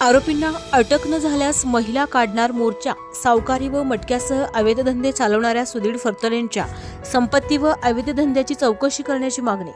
आरोपींना अटक न झाल्यास महिला काढणार मोर्चा सावकारी व मटक्यासह अवैध धंदे चालवणाऱ्या सुधीर फरतलेंच्या संपत्ती व अवैध धंद्याची चौकशी करण्याची मागणी.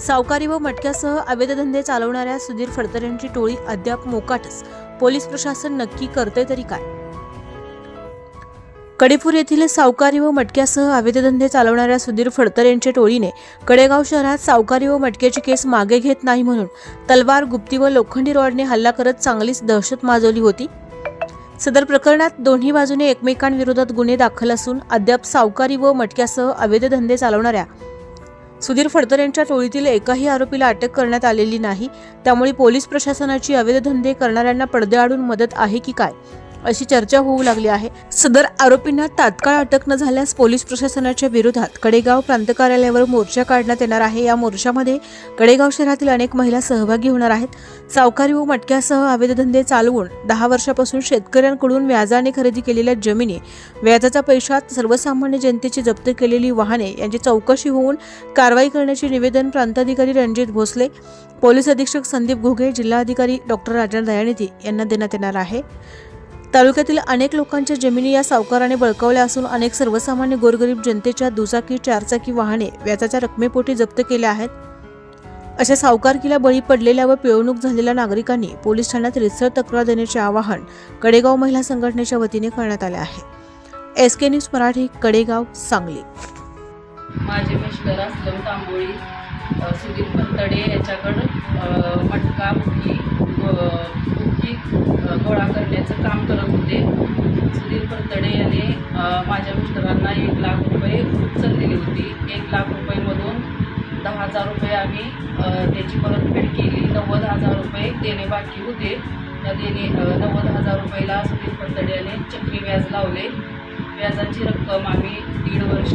सावकारी व मटक्यासह अवैध धंदे चालवणाऱ्या सुधीर फडतरेंची टोळी अद्याप मोकाटच. पोलीस प्रशासन नक्की करते तरी काय? कडेपूर येथील सावकारी व मटक्यासह अवैध धंदे चालवणाऱ्या सुधीर फडतरेंच्या टोळीने कडेगाव शहरात सावकारी व मटक्याची केस मागे घेत नाही म्हणून तलवार गुप्ती व लोखंडी रॉडने हल्ला करत चांगलीच दहशत माजवली होती. सदर प्रकरणात दोन्ही बाजूने एकमेकांविरोधात गुन्हे दाखल असून अद्याप सावकारी व मटक्यासह अवैध धंदे चालवणाऱ्या सुधीर फडतरेंच्या टोळीतील एकाही आरोपीला अटक करण्यात आलेली नाही. त्यामुळे पोलीस प्रशासनाची अवैध धंदे करणाऱ्यांना पडद्याआडून मदत आहे की काय? अशी चर्चा होऊ लागली आहे. सदर आरोपींना तात्काळ अटक न झाल्यास पोलीस प्रशासनाच्या विरोधात कडेगाव प्रांत कार्यालयावर मोर्चा काढण्यात येणार आहे. या मोर्चामध्ये कडेगाव शहरातील अनेक महिला सहभागी होणार आहेत. सावकारी व मटक्यासह आवेदधंदे चालवून दहा वर्षापासून शेतकऱ्यांकडून व्याजाने खरेदी केलेल्या जमिनी व्याजाचा पैशात सर्वसामान्य जनतेची जप्त केलेली वाहने यांची चौकशी होऊन कारवाई करण्याचे निवेदन प्रांताधिकारी रणजित भोसले पोलीस अधीक्षक संदीप घुगे जिल्हाधिकारी डॉक्टर राजा दयानिधी यांना देण्यात येणार आहे. तालुक्यातील अनेक लोकांच्या जमिनी या सावकाराने बळकावल्या असून अनेक सर्वसामान्य गोरगरीब जनतेच्या दुचाकी चारचाकी वाहने व्याजाच्या रकमेपोटी जप्त केल्या आहेत. अशा सावकारकीला बळी पडलेल्या व पिळवणूक झालेल्या नागरिकांनी पोलीस ठाण्यात रितसर तक्रार देण्याचे आवाहन कडेगाव महिला संघटनेच्या वतीने करण्यात आले आहे. S K news Marathi Kadegaon Sangli. माझे मिस्टर असलम तांबोळी सुधीर पंतडे याच्याकडं मटका मुठी मुठी गोळा करण्याचं काम करत होते. सुधीर पंतडे याने माझ्या मिस्टरांना एक लाख रुपये उचल दिली होती. एक लाख रुपयेमधून दहा हजार रुपये आम्ही त्याची परतफेड केली. नव्वद हजार रुपये देणे बाकी होते. त्या देणे नव्वद हजार रुपयाला सुधीर पंतडे याने चक्री व्याज लावले. व्याजाची रक्कम आम्ही दीड वर्ष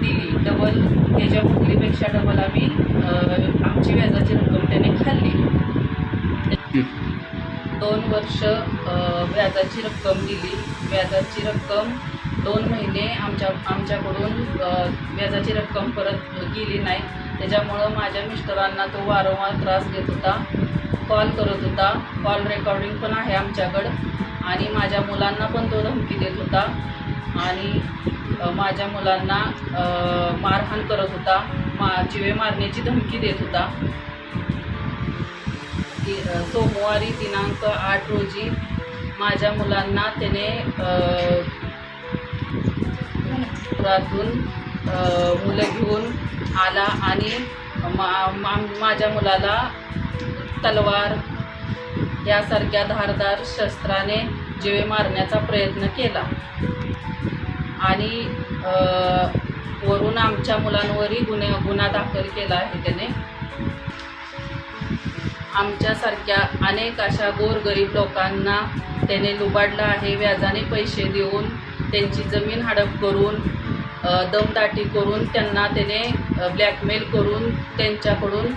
दिली. डबल त्याच्या मुलीपेक्षा डबल आम्ही आमची व्याजाची रक्कम त्याने खाल्ली. दोन वर्ष व्याजाची रक्कम दिली. व्याजाची रक्कम दोन महिने आमच्या आमच्याकडून व्याजाची रक्कम परत गेली नाही. त्याच्यामुळं माझ्या मिस्टरांना तो वारंवार त्रास देत होता. कॉल करत होता. कॉल रेकॉर्डिंग पण आहे आमच्याकडं. आणि माझ्या मुलांना पण तो धमकी देत होता. आणि माझ्या मुलांना मारहाण करत होता. मा जिवे मारण्याची धमकी देत होता. ती- सोमवारी दिनांक आठ रोजी माझ्या मुलांना त्याने पुरातून मुलं घेऊन आला आणि मा मा- माझ्या मुलाला तलवार यासारख्या धारदार शस्त्राने जिवे मारण्याचा प्रयत्न केला. आणि वरून आमच्या मुलांवरही गुन्हे गुन्हा दाखल केला आहे त्याने. आमच्यासारख्या अनेक अशा गोरगरीब लोकांना त्याने लुबाडलं आहे व्याजाने पैसे देऊन त्यांची जमीन हडप करून दमदाटी करून त्यांना त्याने ब्लॅकमेल करून त्यांच्याकडून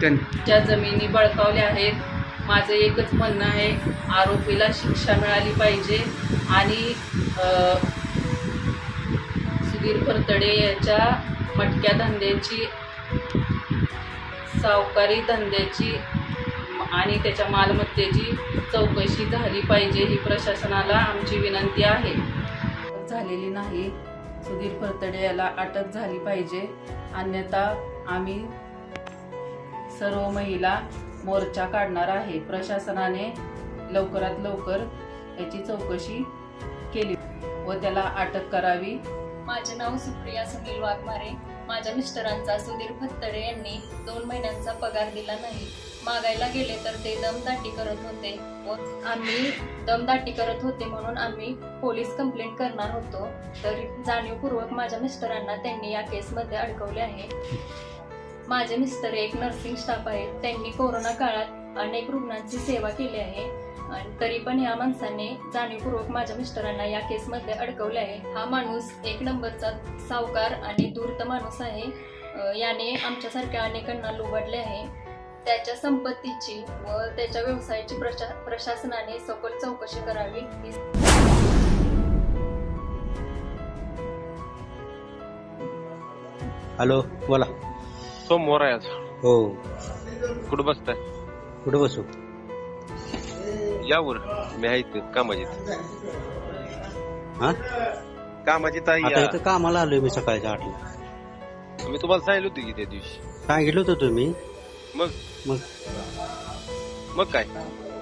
त्यां जमिनी बळकावल्या आहेत माझं एकच म्हणणं आहे आरोपीला शिक्षा मिळाली पाहिजे आणि सुधीर फरतडे याच्या मटक्या धंद्याची सावकारी धंद्याची आणि त्याच्या मालमत्तेची चौकशी झाली पाहिजे ही प्रशासनाला आमची विनंती आहे. झालेली नाही. सुधीर फरतडे याला अटक झाली पाहिजे. अन्यथा आम्ही सर्व महिला मोर्चा काढणार आहे. प्रशासनाने लवकरात लवकर याची चौकशी केली व त्याला अटक करावी. माझे नाव सुप्रिया सुनील वाघमारे. माझ्या मिस्टरांचा सुधीर फत्तडे यांनी दोन महिन्यांचा पगार दिला नाही. मागायला गेले तर ते दमदाटी करत होते व आम्ही दमदाटी करत होते म्हणून आम्ही पोलीस कंप्लेंट करणार होतो. तर जाणीवपूर्वक माझ्या मिस्टरांना त्यांनी या केसमध्ये अडकवले आहे. माझे मिस्टर एक नर्सिंग स्टाफ आहेत. त्यांनी कोरोना काळात अनेक रुग्णांची सेवा केली आहे. आणि तरी पण या माणसाने जाणीवपूर्वक माझ्या मिस्टरांना या केसमध्ये अडकवले आहे. हा माणूस एक नंबरचा सावकार आणि धूर्त माणूस आहे. याने आमच्यासारख्या अनेकांना लुबडले आहे. त्याच्या संपत्तीची व त्याच्या व्यवसायाची प्रशा प्रशासनाने सखोल चौकशी करावी. हॅलो बोला. सोमवार आहे आज हो कुठं बसताय कुठं बसू यावर मी आहे इथे कामाची हा कामाची ताई आता या. इथं कामाला आलोय मी सकाळच्या आठला मी तुम्हाला सांगितलं होतं की त्या दिवशी सांगितलं होतं तुम्ही मग मग मग काय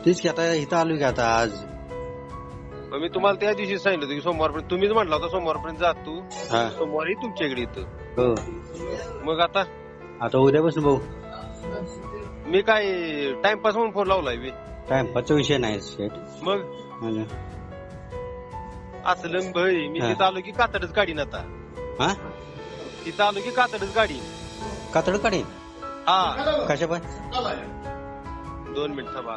तेच की आता इथं आलोय की आता आज मग मी तुम्हाला त्या दिवशी सांगितलं होतं की सोमवारपर्यंत तुम्हीच म्हटला होता सोमवारपर्यंत जा तू हा सोमवारी तुमच्याकडे हो मग आता आता उद्यापासून भाऊ मी काय टाइमपास म्हणून फोन लावलाय मी टाइमपासचा विषय नाही शेट मग? आणि- असलं भाई मी हा. तिथं आलो की कातडच गाडीन आता. हा? तिथं आलो की कातडच गाडी. कातड काढेन हा. कशा पाय दोन मिनिट थांबा.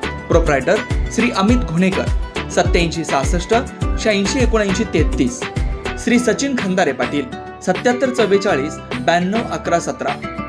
प्रोप्रायटर श्री अमित घुणेकर सत्याऐंशी सहासष्ट शहाऐंशी एकोणऐंशी तेहतीस. श्री सचिन खंदारे पाटील सत्याहत्तर चव्वेचाळीस ब्याण्णव अकरा सतरा.